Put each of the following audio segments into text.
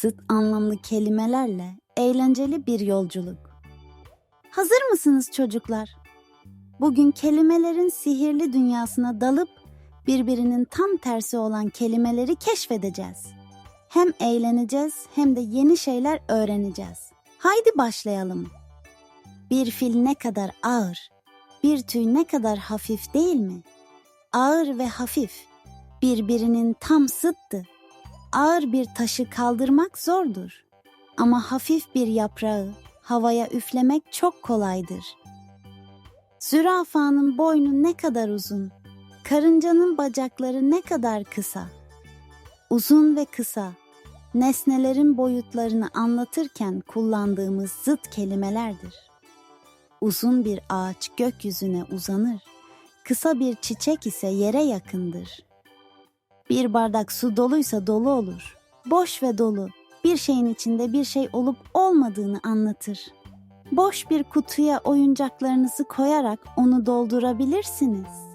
Sıt anlamlı kelimelerle eğlenceli bir yolculuk. Hazır mısınız çocuklar? Bugün kelimelerin sihirli dünyasına dalıp birbirinin tam tersi olan kelimeleri keşfedeceğiz. Hem eğleneceğiz hem de yeni şeyler öğreneceğiz. Haydi başlayalım. Bir fil ne kadar ağır, bir tüy ne kadar hafif değil mi? Ağır ve hafif, birbirinin tam sıttı. Ağır bir taşı kaldırmak zordur. Ama hafif bir yaprağı havaya üflemek çok kolaydır. Zürafanın boynu ne kadar uzun, karıncanın bacakları ne kadar kısa. Uzun ve kısa, nesnelerin boyutlarını anlatırken kullandığımız zıt kelimelerdir. Uzun bir ağaç gökyüzüne uzanır, kısa bir çiçek ise yere yakındır. Bir bardak su doluysa dolu olur. Boş ve dolu bir şeyin içinde bir şey olup olmadığını anlatır. Boş bir kutuya oyuncaklarınızı koyarak onu doldurabilirsiniz.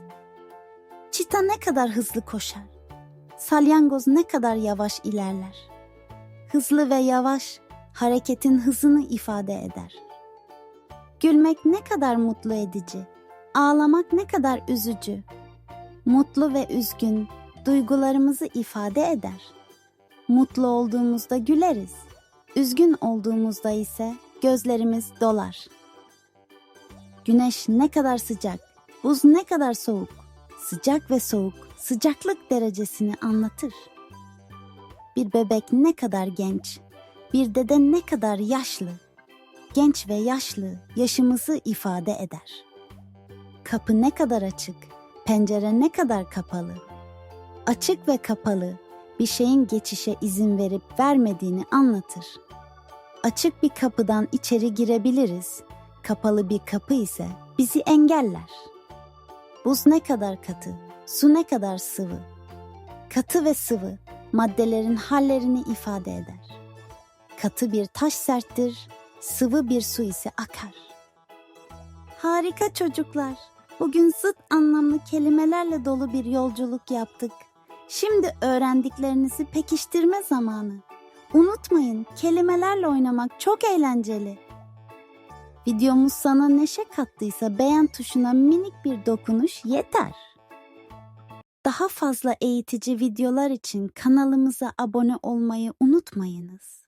Çita ne kadar hızlı koşar. Salyangoz ne kadar yavaş ilerler. Hızlı ve yavaş hareketin hızını ifade eder. Gülmek ne kadar mutlu edici. Ağlamak ne kadar üzücü. Mutlu ve üzgün duygularımızı ifade eder. Mutlu olduğumuzda güleriz. Üzgün olduğumuzda ise gözlerimiz dolar. Güneş ne kadar sıcak, buz ne kadar soğuk. Sıcak ve soğuk sıcaklık derecesini anlatır. Bir bebek ne kadar genç, bir dede ne kadar yaşlı. Genç ve yaşlı yaşımızı ifade eder. Kapı ne kadar açık, pencere ne kadar kapalı. Açık ve kapalı bir şeyin geçişe izin verip vermediğini anlatır. Açık bir kapıdan içeri girebiliriz. Kapalı bir kapı ise bizi engeller. Buz ne kadar katı, su ne kadar sıvı. Katı ve sıvı maddelerin hallerini ifade eder. Katı bir taş serttir, sıvı bir su ise akar. Harika çocuklar. Bugün zıt anlamlı kelimelerle dolu bir yolculuk yaptık. Şimdi öğrendiklerinizi pekiştirme zamanı. Unutmayın, kelimelerle oynamak çok eğlenceli. Videomuz sana neşe kattıysa beğen tuşuna minik bir dokunuş yeter. Daha fazla eğitici videolar için kanalımıza abone olmayı unutmayınız.